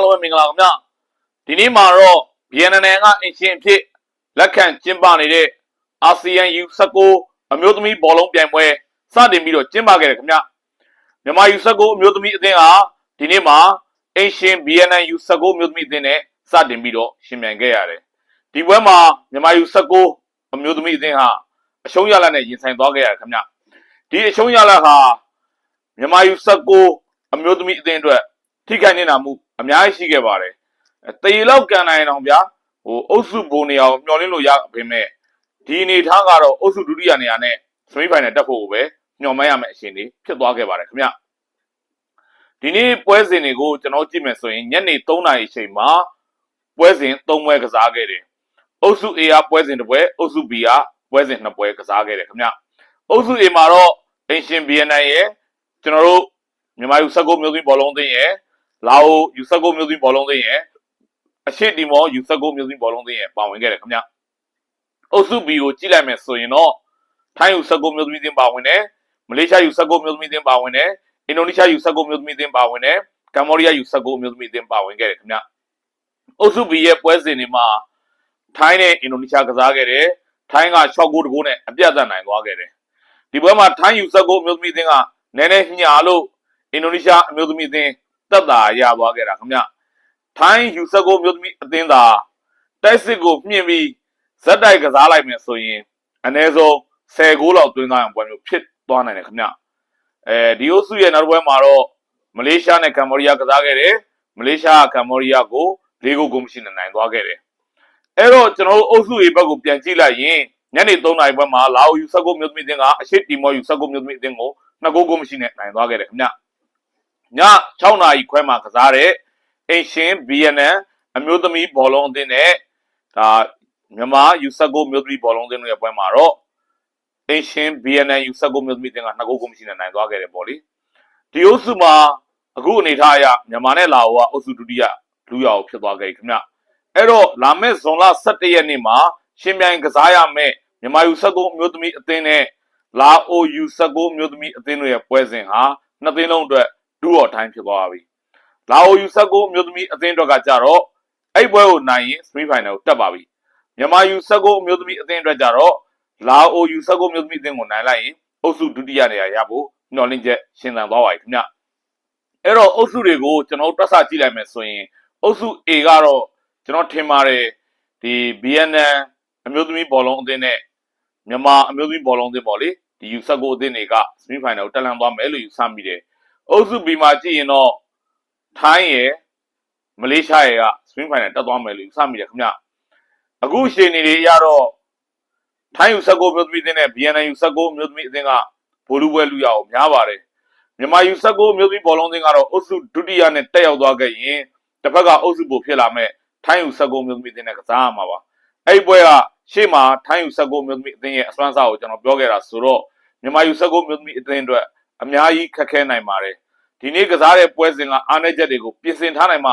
အားလုံးပဲမင်္ဂလာပါခင်ဗျာဒီနေ့မှာတော့ BNN ကအင်ရှင်အဖြစ်လက်ခံကျင်းပနေတဲ့အာဆီယံ U19 အမျိုးသမီးဘောလုံးပြိုင်ပွဲစတင်ပြီးတော့ကျင်းပခဲ့တယ်ခင်ဗျာမြန်မာ U19 အမျိုးသမီးအသင်းဟာဒီနေ့မှာအင်ရှင် BNN U19 အမျိုးသမီးအသင်းနဲ့စတင်ပြီးတော့ရှင်ပြိုင်ခဲ့ရတယ်ဒီပွဲမှာမြန်မာ U19 အမျိုးသမီးအသင်းဟာအရှုံးရလဒ်နဲ့ရင်ဆိုင်သွားခဲ့ရတယ်ခင်ဗျာဒီအရှုံးရလဒ်ဟာမြန်မာ U19 အမျိုးသမီးအသင်းအတွက် ထိခိုက်နေတာမှုအများကြီးရှိခဲ့ပါတယ်အဲတေလောက်ကန်နိုင်အောင်ဗျာဟိုအုပ်စုဘုံနေအောင်မျှော်လင့်လို့ရပေမဲ့ဒီအနေထားကတော့အုပ်စုဒုတိယနေရာနဲ့စမိဖိုင်နယ်တက်ဖို့ကိုပဲညှော်မှန်းရမယ့်အခြေအနေဖြစ်သွားခဲ့ပါတယ်ခင်ဗျဒီနေ့ပွဲစဉ်တွေကိုကျွန်တော်ကြည့်မယ်ဆိုရင်ညနေ3နာရီအချိန်မှာပွဲစဉ်3ပွဲကစားခဲ့တယ်အုပ်စု A ကပွဲစဉ်တစ်ပွဲအုပ်စု B ကပွဲစဉ်2ပွဲကစားခဲ့တယ်ခင်ဗျအုပ်စု A မှာတော့အင်ရှင် BNN ရဲ့ကျွန်တော်တို့မြန်မာယူဆက်ကိုမျိုးသမီးဘောလုံးအသင်းရဲ့ လာအိုယူဆက်ကိုမျိုးသမီးဘောလုံးသင်းရဲ့အရှိတီမောယူဆက်ကိုမျိုးသမီးဘောလုံးသင်းရဲ့ပါဝင်ခဲ့တယ်ခင်ဗျအုပ်စု B ကိုကြည့်လိုက်မယ်ဆိုရင်တော့ထိုင်းယူဆက်ကိုမျိုးသမီးသင်းပါဝင်တယ်မလေးရှားယူဆက်ကိုမျိုးသမီးသင်းပါဝင်တယ်အင်ဒိုနီးရှားယူဆက်ကိုမျိုးသမီးသင်းပါဝင်တယ်ကမ္ဘောဒီးယားယူဆက်ကိုမျိုးသမီးသင်းပါဝင်ခဲ့တယ်ခင်ဗျအုပ်စု B ရဲ့ပွဲစဉ်တွေမှာထိုင်းနဲ့အင်ဒိုနီးရှားကစားခဲ့တယ်ထိုင်းက6ဂိုးတဂိုးနဲ့အပြတ်အသတ်နိုင်သွားခဲ့တယ်ဒီပွဲမှာထိုင်းယူဆက်ကိုမျိုးသမီးသင်းကနည်းနည်းညှာလို့အင်ဒိုနီးရှားအမျိုးသမီးသင်း တက်တာရသွားခဲ့တာခင်ဗျထိုင်းယူဆက်ကိုမျိုးသမီးအသင်းသာတိုက်စစ်ကိုမြင့်ပြီးဇက်တိုက်ကစားလိုက်မယ်ဆိုရင်အနည်းဆုံး10ဂိုးလောက်သွင်းသွားအောင်ပွဲမျိုးဖြစ်သွားနိုင်တယ်ခင်ဗျအဲဒီအုပ်စုရဲ့နောက်တစ်ပွဲမှာတော့မလေးရှားနဲ့ကမ္ဘောဒီးယားကစားခဲ့တယ်မလေးရှားကကမ္ဘောဒီးယားကို၄ဂိုးကိုမရှိနဲ့နိုင်သွားခဲ့တယ်အဲ့တော့ကျွန်တော်တို့အုပ်စု A ဘက်ကိုပြန်ကြည့်လိုက်ရင်ညနေ3နာရီပွဲမှာလာအိုယူဆက်ကိုမျိုးသမီးအသင်းကအရှိတီမောယူဆက်ကိုမျိုးသမီးအသင်းကို2ဂိုးကိုမရှိနဲ့နိုင်သွားခဲ့တယ်ခင်ဗျ ည6နာရီခွဲမှာကစားတဲ့အင်ရှင် BNN အမျိုးသမီးဘောလုံးအသင်းနဲ့ဒါမြန်မာယူဆက်ကိုမျိုးသမီးဘောလုံးအသင်းတို့ရဲ့ပွဲမှာတော့အင်ရှင် BNN ယူဆက်ကိုမျိုးသမီးအသင်းက2ဂိုးကိုမရှိနဲ့နိုင်သွားခဲ့တယ်ပေါ့လေဒီအုပ်စုမှာအခုအနေထားအရမြန်မာနဲ့လာအိုကအုပ်စုဒုတိယလူရအောင်ဖြစ်သွားခဲ့ပြီခင်ဗျအဲ့တော့လာမယ့်ဇွန်လ17ရက်နေ့မှာရှင်ပြိုင်ကစားရမယ့်မြန်မာယူဆက်ကိုမျိုးသမီးအသင်းနဲ့လာအိုယူဆက်ကိုမျိုးသမီးအသင်းတို့ရဲ့ပွဲစဉ်ဟာနှစ်သင်းလုံးအတွက် ဒူးော်တိုင်းဖြစ်သွားပြီလာအိုယူဆက်ကိုမျိုးသမီးအသင်းအတွက်ကကြတော့အဲ့ပွဲကိုနိုင်ရင်စမီဖိုင်နယ်ကိုတက်ပါပြီမြန်မာယူဆက်ကိုမျိုးသမီးအသင်းအတွက်ကြတော့လာအိုယူဆက်ကိုမျိုးသမီးအသင်းကိုနိုင်လိုက်ရင်အုပ်စုဒုတိယနေရာရဖို့ညှော်လင့်ချက်ရှင်းသန်သွားပါပြီခင်ဗျအဲ့တော့အုပ်စုတွေကိုကျွန်တော်တို့တွက်ဆကြည့်လိုက်မယ်ဆိုရင်အုပ်စု A ကတော့ကျွန်တော်ထင်ပါတယ်ဒီ BNN အမျိုးသမီးဘောလုံးအသင်းနဲ့မြန်မာအမျိုးသမီးဘောလုံးအသင်းပေါ့လေဒီယူဆက်ကိုအသင်းတွေကစမီဖိုင်နယ်ကိုတက်လန်သွားမယ်လို့ယူဆမိတယ် အုပ်စု B မှာကြည့်ရင်တော့ထိုင်းရယ်မလေးရှားရယ်ကစပင်းဖိုင်နယ်တက်သွားမယ်လို့ယူဆမိတယ်ခင်ဗျအခုရှင်နေတွေအရတော့ထိုင်းယူဆက်ကိုမျိုးသမီးအသင်းနဲ့ BNN ယူဆက်ကိုမျိုးသမီးအသင်းကဘိုလ်လူပွဲလူရအောင်များပါတယ်မြန်မာယူဆက်ကိုမျိုးသမီးဘောလုံးအသင်းကတော့အုပ်စုဒုတိယနဲ့တက်ရောက်သွားခဲ့ရင်တစ်ဖက်ကအုပ်စုပိုဖြစ်လာမဲ့ထိုင်းယူဆက်ကိုမျိုးသမီးအသင်းနဲ့ကစားရမှာပါအဲ့ဒီပွဲကရှေ့မှာထိုင်းယူဆက်ကိုမျိုးသမီးအသင်းရဲ့အစွမ်းစားကိုကျွန်တော်ပြောခဲ့တာဆိုတော့မြန်မာယူဆက်ကိုမျိုးသမီးအသင်းအတွက် အများကြီးခက်ခဲနိုင်ပါတယ်ဒီနေ့ကစားတဲ့ပွဲစဉ်ကအားနည်းချက်တွေကိုပြင်ဆင်ထားနိုင်မှ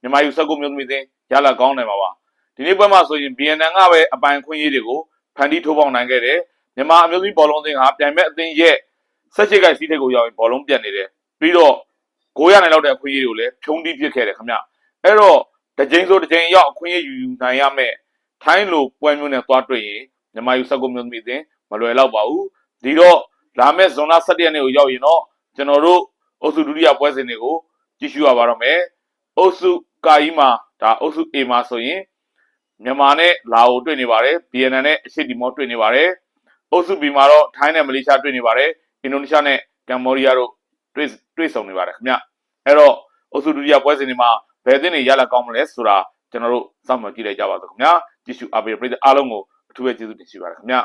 မြန်မာယူဆက်ကိုမျိုးသမီးအသင်းရလာကောင်းနိုင်မှာပါဒီနေ့ပွဲမှာဆိုရင် BNN ကပဲအပိုင်ခွင့်ရေးတွေကိုဖန်တီးထိုးပေါက်နိုင်ခဲ့တယ်မြန်မာအမျိုးသမီးဘောလုံးအသင်းကပြိုင်မဲ့အသင်းရဲ့ဆက်ချစ်ကိုက်စီးထိတ်ကိုရောက်ရင်ဘောလုံးပြတ်နေတယ်ပြီးတော့ဂိုးရနိုင်တော့တဲ့အခွင့်အရေးတွေကိုလည်းဖြုံးတီးပစ်ခဲ့တယ်ခင်ဗျအဲ့တော့တစ်ချိန်ဆိုတစ်ချိန်ရောက်အခွင့်အရေးယူယူနိုင်ရမယ်ထိုင်းလိုပွဲမျိုးနဲ့သွားတွေ့ရင်မြန်မာယူဆက်ကိုမျိုးသမီးအသင်းမလွယ်တော့ပါဘူးဒီတော့ လာမယ့်ဇွန်လ17ရက်နေ့ကိုရောက်ရင်တော့ကျွန်တော်တို့အုပ်စုဒုတိယပွဲစဉ်တွေကိုကြည့်ရှုရပါတော့မယ်အုပ်စုကာကြီးမှာဒါအုပ်စု A မှာဆိုရင်မြန်မာနဲ့လာအိုတွေ့နေပါတယ် BNN နဲ့အရှေ့တီမောတွေ့နေပါတယ်အုပ်စု B မှာတော့ထိုင်းနဲ့မလေးရှားတွေ့နေပါတယ်အင်ဒိုနီးရှားနဲ့ကမ္ဘောဒီးယားတို့တွေ့တွေ့ဆုံနေပါတယ်ခင်ဗျအဲ့တော့အုပ်စုဒုတိယပွဲစဉ်တွေမှာဘယ်အသင်းတွေရလာကောင်းမလဲဆိုတာကျွန်တော်တို့စောင့်မျှော်ကြည့်လိုက်ကြပါစို့ခင်ဗျာကြည့်ရှုအားပေးတဲ့ပရိသတ်အားလုံးကိုအထူးပဲကျေးဇူးတင်ရှိပါတယ်ခင်ဗျာ